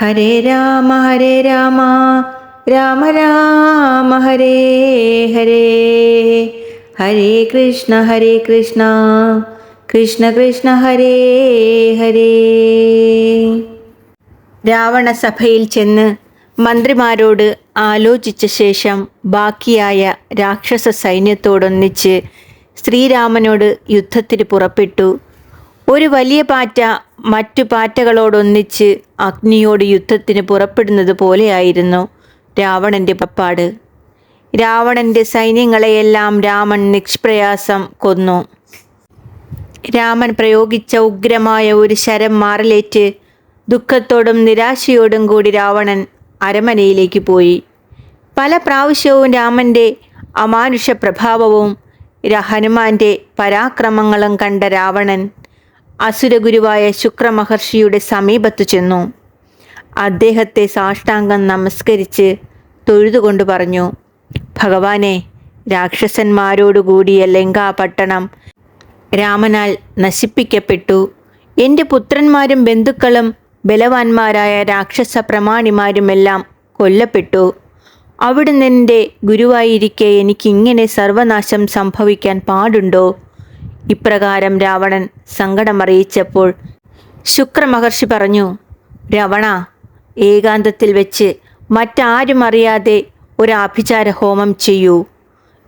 ഹരേ രാമ ഹരേ രാമ. രാമ രാമ ഹരേ ഹരേ. ഹരേ കൃഷ്ണ ഹരേ കൃഷ്ണ. കൃഷ്ണ കൃഷ്ണ ഹരേ ഹരേ. രാവണസഭയിൽ ചെന്ന് മന്ത്രിമാരോട് ആലോചിച്ച ശേഷം ബാക്കിയായ രാക്ഷസ സൈന്യത്തോടൊന്നിച്ച് ശ്രീരാമനോട് യുദ്ധത്തിന് പുറപ്പെട്ടു. ഒരു വലിയ പാറ്റ മറ്റു പാറ്റകളോടൊന്നിച്ച് അഗ്നിയോട് യുദ്ധത്തിന് പുറപ്പെടുന്നത് പോലെയായിരുന്നു രാവണന്റെ പപ്പാട്. രാവണന്റെ സൈന്യങ്ങളെയെല്ലാം രാമൻ നിഷ്പ്രയാസം കൊന്നു. രാമൻ പ്രയോഗിച്ച ഉഗ്രമായ ഒരു ശരം മാറലേറ്റ് ദുഃഖത്തോടും നിരാശയോടും കൂടി രാവണൻ അരമനയിലേക്ക് പോയി. പല പ്രാവശ്യവും രാമന്റെ അമാനുഷ പ്രഭാവവും ഹനുമാന്റെ പരാക്രമങ്ങളും കണ്ട രാവണൻ അസുരഗുരുവായ ശുക്രമഹർഷിയുടെ സമീപത്തു ചെന്നു. അദ്ദേഹത്തെ സാഷ്ടാംഗം നമസ്കരിച്ച് തൊഴുതുകൊണ്ട് പറഞ്ഞു ഭഗവാനെ രാക്ഷസന്മാരോടുകൂടിയ ലങ്കാപട്ടണം രാമനാൽ നശിപ്പിക്കപ്പെട്ടു. എന്റെ പുത്രന്മാരും ബന്ധുക്കളും ബലവാന്മാരായ രാക്ഷസ പ്രമാണിമാരുമെല്ലാം കൊല്ലപ്പെട്ടു. അവിടുന്ന് എന്റെ ഗുരുവായിരിക്കെ എനിക്കിങ്ങനെ സർവനാശം സംഭവിക്കാൻ പാടുണ്ടോ? ഇപ്രകാരം രാവണൻ സങ്കടമറിയിച്ചപ്പോൾ ശുക്രമഹർഷി പറഞ്ഞു രവണ ഏകാന്തത്തിൽ വെച്ച് മറ്റാരും അറിയാതെ ഒരു ആഭിചാര ഹോമം ചെയ്യൂ.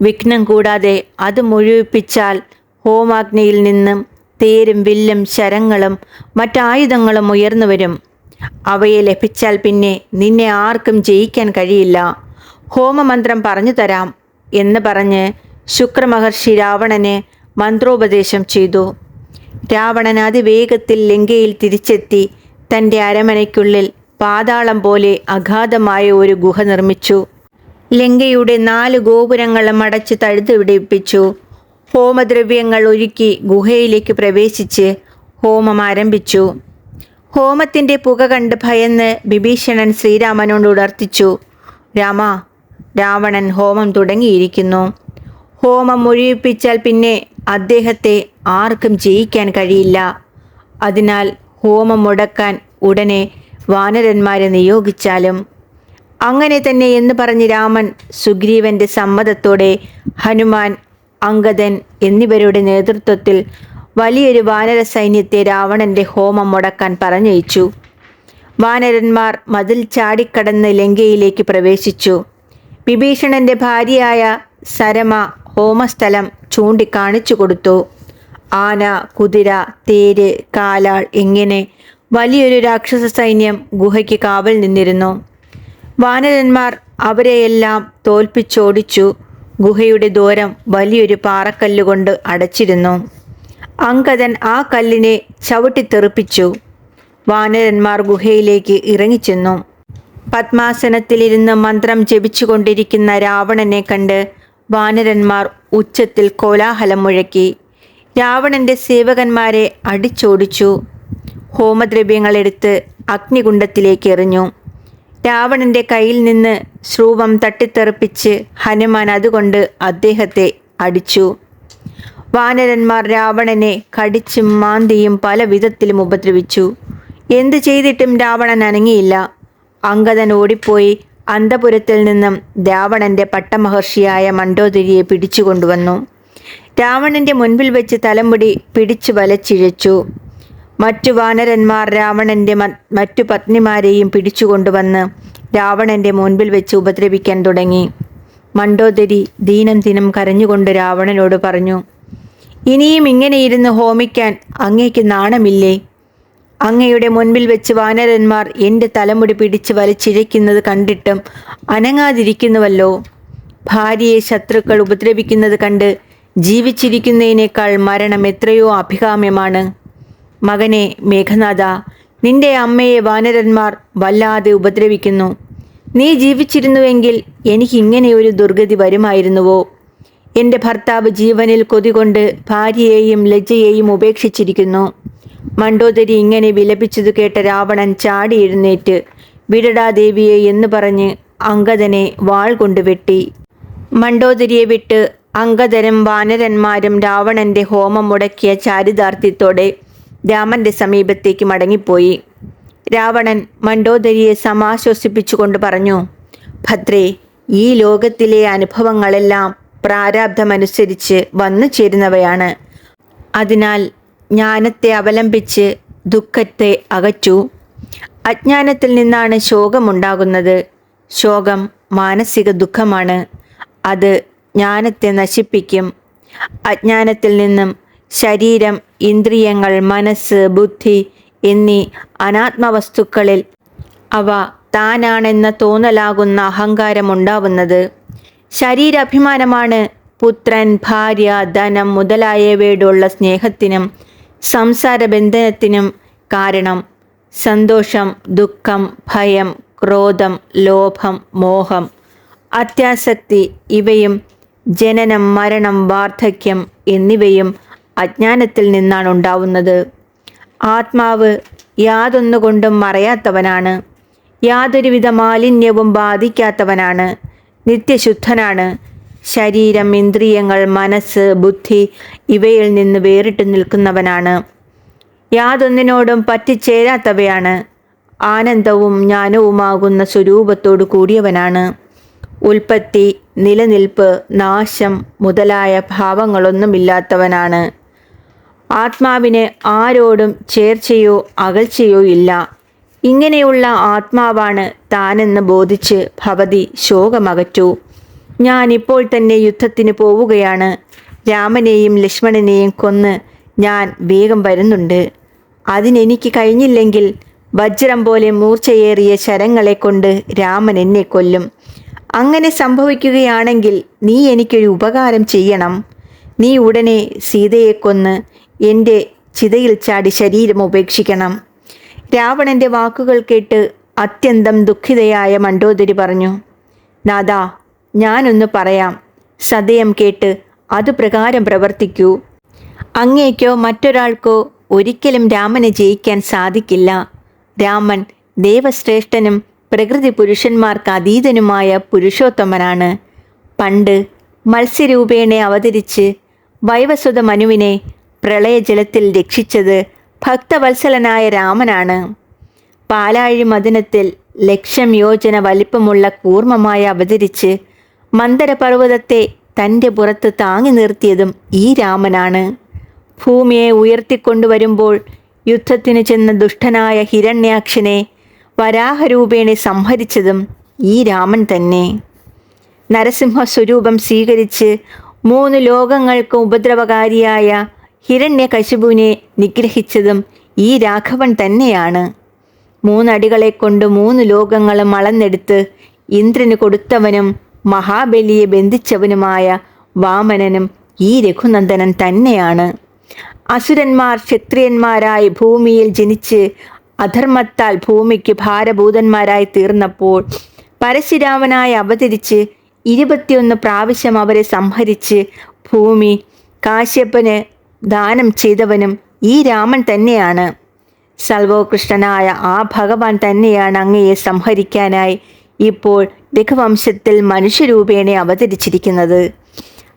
വിഘ്നം കൂടാതെ അത് മുഴുവിപ്പിച്ചാൽ ഹോമാഗ്നിയിൽ നിന്നും തേരും വില്ലും ശരങ്ങളും മറ്റായുധങ്ങളും ഉയർന്നു വരും. അവയെ ലഭിച്ചാൽ പിന്നെ നിന്നെ ആർക്കും ജയിക്കാൻ കഴിയില്ല. ഹോമമന്ത്രം പറഞ്ഞു തരാം എന്ന് പറഞ്ഞ് ശുക്രമഹർഷി രാവണന് മന്ത്രോപദേശം ചെയ്തു. രാവണൻ അതിവേഗത്തിൽ ലങ്കയിൽ തിരിച്ചെത്തി തന്റെ അരമനയ്ക്കുള്ളിൽ പാതാളം പോലെ അഗാധമായ ഒരു ഗുഹ നിർമ്മിച്ചു. ലങ്കയുടെ നാല് ഗോപുരങ്ങളും അടച്ച് തഴുതുപിടിപ്പിച്ചു. ഹോമദ്രവ്യങ്ങൾ ഒരുക്കി ഗുഹയിലേക്ക് പ്രവേശിച്ച് ഹോമം ആരംഭിച്ചു. ഹോമത്തിന്റെ പുക കണ്ട് ഭയന്ന് വിഭീഷണൻ ശ്രീരാമനോട് ഉണർത്തിച്ചു രാമ രാവണൻ ഹോമം തുടങ്ങിയിരിക്കുന്നു. ഹോമം മുഴുവിപ്പിച്ചാൽ പിന്നെ അദ്ദേഹത്തെ ആർക്കും ജയിക്കാൻ കഴിയില്ല. അതിനാൽ ഹോമം മുടക്കാൻ ഉടനെ വാനരന്മാരെ നിയോഗിച്ചാലും അങ്ങനെ തന്നെ എന്ന് പറഞ്ഞ് രാമൻ സുഗ്രീവന്റെ സമ്മതത്തോടെ ഹനുമാൻ അങ്കദൻ എന്നിവരുടെ നേതൃത്വത്തിൽ വലിയൊരു വാനര സൈന്യത്തെ രാവണന്റെ ഹോമം മുടക്കാൻ പറഞ്ഞയച്ചു. വാനരന്മാർ മതിൽ ചാടിക്കടന്ന് ലങ്കയിലേക്ക് പ്രവേശിച്ചു. വിഭീഷണന്റെ ഭാര്യയായ സരമ ഹോമസ്ഥലം ചൂണ്ടിക്കാണിച്ചു കൊടുത്തു. ആന കുതിര തേര് കാലാൾ ഇങ്ങനെ വലിയൊരു രാക്ഷസ സൈന്യം ഗുഹയ്ക്ക് കാവൽ നിന്നിരുന്നു. വാനരന്മാർ അവരെയെല്ലാം തോൽപ്പിച്ചോടിച്ചു. ഗുഹയുടെ ദൂരം വലിയൊരു പാറക്കല്ലുകൊണ്ട് അടച്ചിരുന്നു. അങ്കദൻ ആ കല്ലിനെ ചവിട്ടിത്തെറിപ്പിച്ചു വാനരന്മാർ ഗുഹയിലേക്ക് ഇറങ്ങിച്ചെന്നു. പത്മാസനത്തിലിരുന്ന് മന്ത്രം ജപിച്ചുകൊണ്ടിരിക്കുന്ന രാവണനെ കണ്ട് വാനരന്മാർ ഉച്ചത്തിൽ കോലാഹലം മുഴക്കി. രാവണന്റെ സേവകന്മാരെ അടിച്ചോടിച്ചു. ഹോമദ്രവ്യങ്ങളെടുത്ത് അഗ്നികുണ്ഡത്തിലേക്ക് എറിഞ്ഞു. രാവണന്റെ കയ്യിൽ നിന്ന് ശ്രൂപം തട്ടിത്തെറിപ്പിച്ച് ഹനുമാൻ അതുകൊണ്ട് അദ്ദേഹത്തെ അടിച്ചു. വാനരന്മാർ രാവണനെ കടിച്ചും മാന്തിയും പല വിധത്തിലും ഉപദ്രവിച്ചു. എന്തു ചെയ്തിട്ടും രാവണൻ അനങ്ങിയില്ല. അങ്കദൻ ഓടിപ്പോയി അന്തപുരത്തിൽ നിന്നും രാവണന്റെ പട്ടമഹർഷിയായ മണ്ഡോദരിയെ പിടിച്ചുകൊണ്ടുവന്നു രാവണന്റെ മുൻപിൽ വെച്ച് തലമുടി പിടിച്ചു വലച്ചിഴച്ചു. മറ്റു വാനരന്മാർ രാവണന്റെ മറ്റു പത്നിമാരെയും പിടിച്ചുകൊണ്ടുവന്ന് രാവണന്റെ മുൻപിൽ വെച്ച് ഉപദ്രവിക്കാൻ തുടങ്ങി. മണ്ഡോദരി ദീനം ദിനം കരഞ്ഞുകൊണ്ട് രാവണനോട് പറഞ്ഞു ഇനിയും ഇങ്ങനെ ഇരുന്ന് ഹോമിക്കാൻ അങ്ങേക്ക് നാണമില്ലേ? അങ്ങയുടെ മുൻപിൽ വെച്ച് വാനരന്മാർ എന്റെ തലമുടി പിടിച്ച് വലിച്ചിഴയ്ക്കുന്നത് കണ്ടിട്ടും അനങ്ങാതിരിക്കുന്നുവല്ലോ. ഭാര്യയെ ശത്രുക്കൾ ഉപദ്രവിക്കുന്നത് കണ്ട് ജീവിച്ചിരിക്കുന്നതിനേക്കാൾ മരണം എത്രയോ അഭികാമ്യമാണ്. മകനെ മേഘനാഥ നിന്റെ അമ്മയെ വാനരന്മാർ വല്ലാതെ ഉപദ്രവിക്കുന്നു. നീ ജീവിച്ചിരുന്നുവെങ്കിൽ എനിക്ക് ഇങ്ങനെ ഒരു ദുർഗതി വരുമായിരുന്നുവോ? എന്റെ ഭർത്താവ് ജീവനിൽ കൊതികൊണ്ട് ഭാര്യയെയും ലജ്ജയെയും ഉപേക്ഷിച്ചിരിക്കുന്നു. മണ്ഡോദരി ഇങ്ങനെ വിലപിച്ചതു കേട്ട രാവണൻ ചാടി എഴുന്നേറ്റ് വിടടാദേവിയെ എന്ന് പറഞ്ഞ് അങ്കദനെ വാൾ കൊണ്ട് വെട്ടി. മണ്ടോദരിയെ വിട്ട് അങ്കദരും വാനരന്മാരും രാവണന്റെ ഹോമം മുടക്കിയ ചാരിതാർത്ഥ്യത്തോടെ രാമന്റെ സമീപത്തേക്ക് മടങ്ങിപ്പോയി. രാവണൻ മണ്ടോദരിയെ സമാശ്വസിപ്പിച്ചുകൊണ്ട് പറഞ്ഞു ഭദ്രേ ഈ ലോകത്തിലെ അനുഭവങ്ങളെല്ലാം പ്രാരാബ്ധമനുസരിച്ച് വന്നു ചേരുന്നവയാണ്. അതിനാൽ ജ്ഞാനത്തെ അവലംബിച്ച് ദുഃഖത്തെ അകച്ചു അജ്ഞാനത്തിൽ നിന്നാണ് ശോകമുണ്ടാകുന്നത്. ശോകം മാനസിക ദുഃഖമാണ്. അത് ജ്ഞാനത്തെ നശിപ്പിക്കും. അജ്ഞാനത്തിൽ നിന്നും ശരീരം ഇന്ദ്രിയങ്ങൾ മനസ്സ് ബുദ്ധി എന്നീ അനാത്മവസ്തുക്കളിൽ അവ താനാണെന്ന തോന്നലാകുന്ന അഹങ്കാരമുണ്ടാവുന്നത്. ശരീരാഭിമാനമാണ് പുത്രൻ ഭാര്യ ധനം മുതലായവയോടുള്ള സ്നേഹത്തിനും സംസാര ബന്ധനത്തിനും കാരണം സന്തോഷം ദുഃഖം ഭയം ക്രോധം ലോഭം മോഹം അത്യാസക്തി ഇവയും ജനനം മരണം വാർദ്ധക്യം എന്നിവയും അജ്ഞാനത്തിൽ നിന്നാണ് ഉണ്ടാവുന്നത്. ആത്മാവ് യാതൊന്നുകൊണ്ടും മറയാത്തവനാണ്. യാതൊരുവിധ മാലിന്യവും ബാധിക്കാത്തവനാണ്. നിത്യശുദ്ധനാണ്. ശരീരം ഇന്ദ്രിയങ്ങൾ മനസ്സ് ബുദ്ധി ഇവയിൽ നിന്ന് വേറിട്ട് നിൽക്കുന്നവനാണ്. യാതൊന്നിനോടും പറ്റിച്ചേരാത്തവയാണ്. ആനന്ദവും ജ്ഞാനവുമാകുന്ന സ്വരൂപത്തോടു കൂടിയവനാണ്. ഉൽപ്പത്തി നിലനിൽപ്പ് നാശം മുതലായ ഭാവങ്ങളൊന്നുമില്ലാത്തവനാണ്. ആത്മാവിനെ ആരോടും ചേർച്ചയോ അകൽച്ചയോ ഇല്ല. ഇങ്ങനെയുള്ള ആത്മാവാണ് താനെന്ന് ബോധിച്ച് ഭവതി ശോകമകറ്റു. ഞാനിപ്പോൾ തന്നെ യുദ്ധത്തിന് പോവുകയാണ്. രാമനെയും ലക്ഷ്മണനെയും കൊന്ന് ഞാൻ വേഗം വരുന്നുണ്ട്. അതിനെനിക്ക് കഴിഞ്ഞില്ലെങ്കിൽ വജ്രം പോലെ മൂർച്ചയേറിയ ശരങ്ങളെ കൊണ്ട് രാമൻ എന്നെ കൊല്ലും. അങ്ങനെ സംഭവിക്കുകയാണെങ്കിൽ നീ എനിക്കൊരു ഉപകാരം ചെയ്യണം. നീ ഉടനെ സീതയെ കൊന്ന് എന്റെ ചിതയിൽ ചാടി ശരീരം ഉപേക്ഷിക്കണം. രാവണന്റെ വാക്കുകൾ കേട്ട് അത്യന്തം ദുഃഖിതയായ മണ്ടോദരി പറഞ്ഞു നാദാ ഞാനൊന്ന് പറയാം. സതയം കേട്ട് അതുപ്രകാരം പ്രവർത്തിക്കൂ. അങ്ങേക്കോ മറ്റൊരാൾക്കോ ഒരിക്കലും രാമനെ ജയിക്കാൻ സാധിക്കില്ല. രാമൻ ദേവശ്രേഷ്ഠനും പ്രകൃതി പുരുഷന്മാർക്ക് അതീതനുമായ പുരുഷോത്തമനാണ്. പണ്ട് മത്സ്യരൂപേണെ അവതരിച്ച് വൈവസുത മനുവിനെ പ്രളയജലത്തിൽ രക്ഷിച്ചത് ഭക്തവത്സലനായ രാമനാണ്. പാലാഴി മദനത്തിൽ ലക്ഷം യോജന വലിപ്പമുള്ള കൂർമ്മമായി അവതരിച്ച് മന്ദരപർവതത്തെ തന്റെ പുറത്ത് താങ്ങി നിർത്തിയതും ഈ രാമനാണ്. ഭൂമിയെ ഉയർത്തിക്കൊണ്ടുവരുമ്പോൾ യുദ്ധത്തിന് ചെന്ന ദുഷ്ടനായ ഹിരണ്യാക്ഷനെ വരാഹരൂപേണെ സംഹരിച്ചതും ഈ രാമൻ തന്നെ. നരസിംഹ സ്വരൂപം സ്വീകരിച്ച് മൂന്ന് ലോകങ്ങൾക്ക് ഉപദ്രവകാരിയായ ഹിരണ്യകശിപുവിനെ നിഗ്രഹിച്ചതും ഈ രാഘവൻ തന്നെയാണ്. മൂന്നടികളെ കൊണ്ട് മൂന്ന് ലോകങ്ങളും അളന്നെടുത്ത് ഇന്ദ്രന് കൊടുത്തവനും മഹാബലിയെ ബന്ധിച്ചവനുമായ വാമനനും ഈ രഘുനന്ദനൻ തന്നെയാണ്. അസുരന്മാർ ക്ഷത്രിയന്മാരായി ഭൂമിയിൽ ജനിച്ച് അധർമ്മത്താൽ ഭൂമിക്ക് ഭാരഭൂതന്മാരായി തീർന്നപ്പോൾ പരശുരാമനായി അവതരിച്ച് ഇരുപത്തിയൊന്ന് പ്രാവശ്യം അവരെ സംഹരിച്ച് ഭൂമി കാശ്യപ്പന് ദാനം ചെയ്തവനും ഈ രാമൻ തന്നെയാണ്. സർവോകൃഷ്ണനായ ആ ഭഗവാൻ തന്നെയാണ് അങ്ങയെ സംഹരിക്കാനായി ഇപ്പോൾ രഘുവംശത്തിൽ മനുഷ്യരൂപേണെ അവതരിച്ചിരിക്കുന്നത്.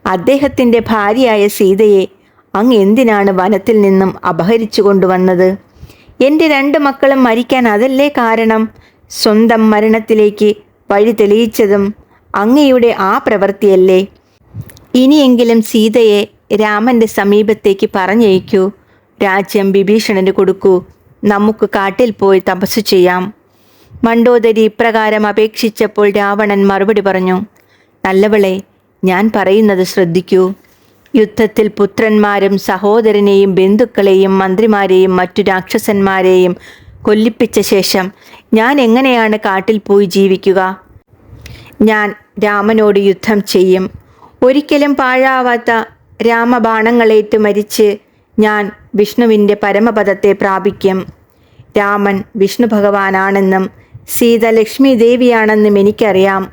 അദ്ദേഹത്തിന്റെ ഭാര്യയായ സീതയെ അങ്ങ് എന്തിനാണ് വനത്തിൽ നിന്നും അപഹരിച്ചു കൊണ്ടുവന്നത്? എന്റെ രണ്ട് മക്കളും മരിക്കാൻ അതല്ലേ കാരണം? സ്വന്തം മരണത്തിലേക്ക് വഴി തെളിയിച്ചതും അങ്ങയുടെ ആ പ്രവൃത്തിയല്ലേ? ഇനിയെങ്കിലും സീതയെ രാമന്റെ സമീപത്തേക്ക് പറഞ്ഞയക്കൂ. രാജ്യം വിഭീഷണന് കൊടുക്കൂ. നമുക്ക് കാട്ടിൽ പോയി തപസ്സു ചെയ്യാം. മണ്ടോദരി ഇപ്രകാരം അപേക്ഷിച്ചപ്പോൾ രാവണൻ മറുപടി പറഞ്ഞു നല്ലവളെ ഞാൻ പറയുന്നത് ശ്രദ്ധിക്കൂ. യുദ്ധത്തിൽ പുത്രന്മാരും സഹോദരനെയും ബന്ധുക്കളെയും മന്ത്രിമാരെയും മറ്റു രാക്ഷസന്മാരെയും കൊല്ലിപ്പിച്ച ശേഷം ഞാൻ എങ്ങനെയാണ് കാട്ടിൽ പോയി ജീവിക്കുക? ഞാൻ രാമനോട് യുദ്ധം ചെയ്യും. ഒരിക്കലും പാഴാവാത്ത രാമബാണങ്ങളേറ്റ് മരിച്ച് ഞാൻ വിഷ്ണുവിന്റെ പരമപദത്തെ പ്രാപിക്കും. രാമൻ വിഷ്ണു ഭഗവാനാണെന്നും സീത ലക്ഷ്മി ദേവിയാണെന്നും എനിക്കറിയാം.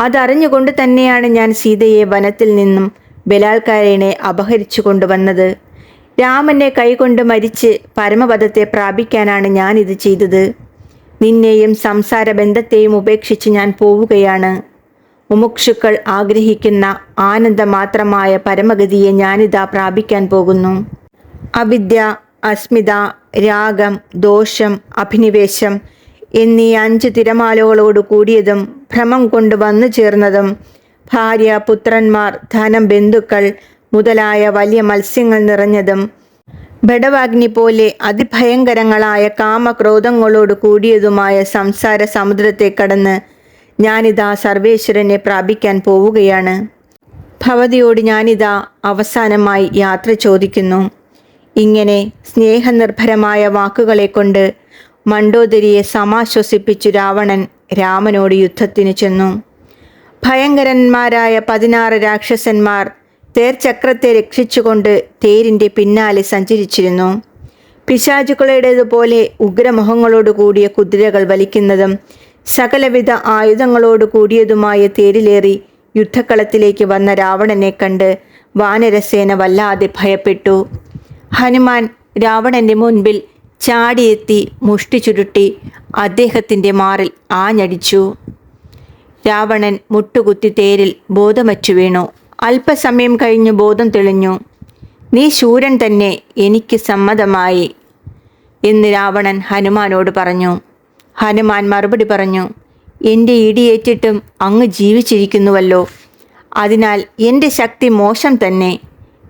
അതറിഞ്ഞുകൊണ്ട് തന്നെയാണ് ഞാൻ സീതയെ വനത്തിൽ നിന്നും ബലാൽക്കാരനെ അപഹരിച്ചു കൊണ്ടുവന്നത് രാമനെ കൈകൊണ്ട് മരിച്ച് പരമപദത്തെ പ്രാപിക്കാനാണ് ഞാൻ ഇത് ചെയ്തത്. നിന്നെയും സംസാര ബന്ധത്തെയും ഉപേക്ഷിച്ച് ഞാൻ പോവുകയാണ്. മുമുക്ഷുക്കൾ ആഗ്രഹിക്കുന്ന ആനന്ദമാത്രമായ പരമഗതിയെ ഞാനിതാ പ്രാപിക്കാൻ പോകുന്നു. അവിദ്യ അസ്മിത രാഗം ദോഷം അഭിനിവേശം എന്നീ അഞ്ച് തിരമാലകളോട് കൂടിയതും ഭ്രമം കൊണ്ട് വന്നു ചേർന്നതും ഭാര്യ പുത്രന്മാർ ധനം ബന്ധുക്കൾ മുതലായ വലിയ മത്സ്യങ്ങൾ നിറഞ്ഞതും ബഡവാഗ്നി പോലെ അതിഭയങ്കരങ്ങളായ കാമക്രോധങ്ങളോട് കൂടിയതുമായ സംസാര സമുദ്രത്തെ കടന്ന് ഞാനിതാ സർവേശ്വരനെ പ്രാപിക്കാൻ പോവുകയാണ്. ഭവതിയോട് ഞാനിതാ അവസാനമായി യാത്ര ചോദിക്കുന്നു. ഇങ്ങനെ സ്നേഹനിർഭരമായ വാക്കുകളെ കൊണ്ട് മണ്ടോദരിയെ സമാശ്വസിപ്പിച്ചു രാവണൻ രാമനോട് യുദ്ധത്തിന് ചെന്നു. ഭയങ്കരന്മാരായ പതിനാറ് രാക്ഷസന്മാർ തേർചക്രത്തെ രക്ഷിച്ചുകൊണ്ട് തേരിന്റെ പിന്നാലെ സഞ്ചരിച്ചിരുന്നു. പിശാചുക്കളുടേതുപോലെ ഉഗ്രമുഖങ്ങളോട് കൂടിയ കുതിരകൾ വലിക്കുന്നതും സകലവിധ ആയുധങ്ങളോട് കൂടിയതുമായ തേരിലേറി യുദ്ധക്കളത്തിലേക്ക് വന്ന രാവണനെ കണ്ട് വാനരസേന വല്ലാതെ ഭയപ്പെട്ടു. ഹനുമാൻ രാവണന്റെ മുൻപിൽ ചാടിയെത്തി മുഷ്ടി ചുരുട്ടി അദ്ദേഹത്തിന്റെ മാറിൽ ആഞ്ഞടിച്ചു. രാവണൻ മുട്ടുകുത്തി തേരിൽ ബോധമച്ചു വീണു. അല്പസമയം കഴിഞ്ഞ് ബോധം തെളിഞ്ഞു. നീ ശൂരൻ തന്നെ എനിക്ക് സമ്മതമായി എന്ന് രാവണൻ ഹനുമാനോട് പറഞ്ഞു. ഹനുമാൻ മറുപടി പറഞ്ഞു എന്റെ ഇടിയേറ്റിട്ടും അങ്ങ് ജീവിച്ചിരിക്കുന്നുവല്ലോ. അതിനാൽ എന്റെ ശക്തി മോശം തന്നെ.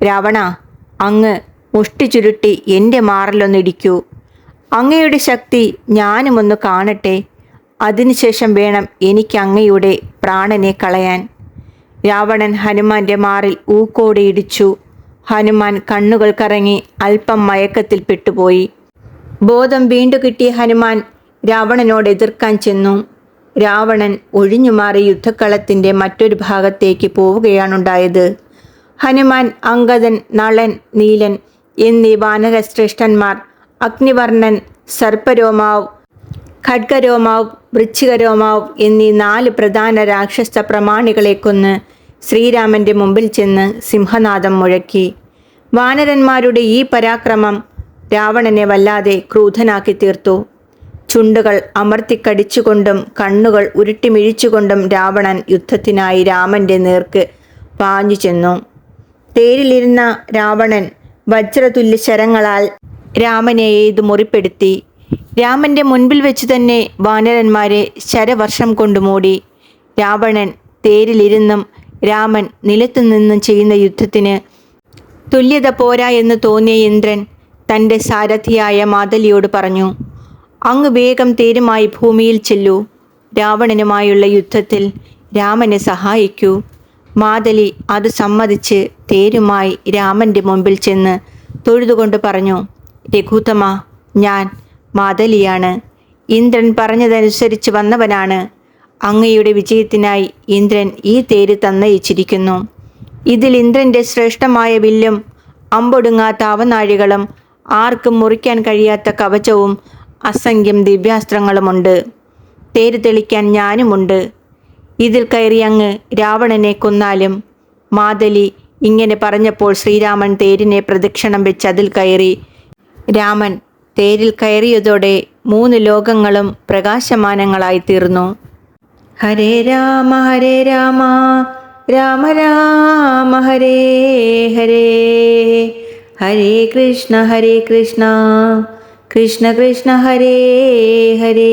രാവണ അങ്ങ് മുഷ്ടി ചുരുട്ടി എന്റെ മാറിലൊന്നിടിക്കൂ. അങ്ങയുടെ ശക്തി ഞാനും ഒന്ന് കാണട്ടെ അതിനുശേഷം വേണം എനിക്ക് അങ്ങയുടെ പ്രാണനെ കളയാൻ. രാവണൻ ഹനുമാന്റെ മാറിൽ ഊക്കോടെ ഇടിച്ചു. ഹനുമാൻ കണ്ണുകൾ കറങ്ങി അല്പം മയക്കത്തിൽ പെട്ടുപോയി. ബോധം വീണ്ടു കിട്ടിയ ഹനുമാൻ രാവണനോട് എതിർക്കാൻ ചെന്നു. രാവണൻ ഒഴിഞ്ഞുമാറി യുദ്ധക്കളത്തിന്റെ മറ്റൊരു ഭാഗത്തേക്ക് പോവുകയാണുണ്ടായത്. ഹനുമാൻ അങ്കദൻ നളൻ നീലൻ എന്നീ വാനരശ്രേഷ്ഠന്മാർ അഗ്നിവർണൻ സർപ്പരോമാവ് ഖഡ്ഗരോമാവ് വൃശ്ചികരോമാവ് എന്നീ നാല് പ്രധാന രാക്ഷസ പ്രമാണികളെ കൊന്ന് ശ്രീരാമന്റെ മുമ്പിൽ ചെന്ന് സിംഹനാദം മുഴക്കി. വാനരന്മാരുടെ ഈ പരാക്രമം രാവണനെ വല്ലാതെ ക്രൂധനാക്കി തീർത്തു. ചുണ്ടുകൾ അമർത്തിക്കടിച്ചുകൊണ്ടും കണ്ണുകൾ ഉരുട്ടിമിഴിച്ചുകൊണ്ടും രാവണൻ യുദ്ധത്തിനായി രാമന്റെ നേർക്ക് പാഞ്ഞു ചെന്നു തേരിലിരുന്ന രാവണൻ വജ്രതുല്യ ശരങ്ങളാൽ രാമനെ ഇത് മുറിപ്പെടുത്തി? രാമന്റെ മുൻപിൽ വെച്ച് തന്നെ വാനരന്മാരെ ശരവർഷം കൊണ്ടു മൂടി. രാവണൻ തേരിലിരുന്നും രാമൻ നിലത്തു നിന്നും ചെയ്യുന്ന യുദ്ധത്തിന് തുല്യത പോരാ എന്ന് തോന്നിയ ഇന്ദ്രൻ തന്റെ സാരഥിയായ മാതലിയോട് പറഞ്ഞു അങ്ങ് വേഗം തേരുമായി ഭൂമിയിൽ ചെല്ലൂ. രാവണനുമായുള്ള യുദ്ധത്തിൽ രാമനെ സഹായിക്കൂ. മാതലി അത് സമ്മതിച്ച് തേരുമായി രാമന്റെ മുമ്പിൽ ചെന്ന് തൊഴുതുകൊണ്ട് പറഞ്ഞു രഘുത്തമ ഞാൻ മാതലിയാണ്. ഇന്ദ്രൻ പറഞ്ഞതനുസരിച്ച് വന്നവനാണ്. അങ്ങയുടെ വിജയത്തിനായി ഇന്ദ്രൻ ഈ തേര് തന്നയിച്ചിരിക്കുന്നു. ഇതിൽ ഇന്ദ്രന്റെ ശ്രേഷ്ഠമായ വില്ലും അമ്പൊടുങ്ങാത്ത അവനാഴികളും ആർക്കും മുറിക്കാൻ കഴിയാത്ത കവചവും അസംഖ്യം ദിവ്യാസ്ത്രങ്ങളുമുണ്ട്. തേര് തെളിക്കാൻ ഞാനുമുണ്ട്. ഇതിൽ കയറി അങ്ങ് രാവണനെ കൊന്നാലും മാതലി ഇങ്ങനെ പറഞ്ഞപ്പോൾ ശ്രീരാമൻ തേരിനെ പ്രദക്ഷിണം വെച്ച് അതിൽ കയറി രാമൻ തേരിൽ കയറിയതോടെ മൂന്ന് ലോകങ്ങളും പ്രകാശമാനങ്ങളായി തീർന്നു. ഹരേ രാമ ഹരേ രാമ രാമ രാമ ഹരേ ഹരേ. ഹരേ കൃഷ്ണ ഹരേ കൃഷ്ണ കൃഷ്ണ കൃഷ്ണ ഹരേ ഹരേ.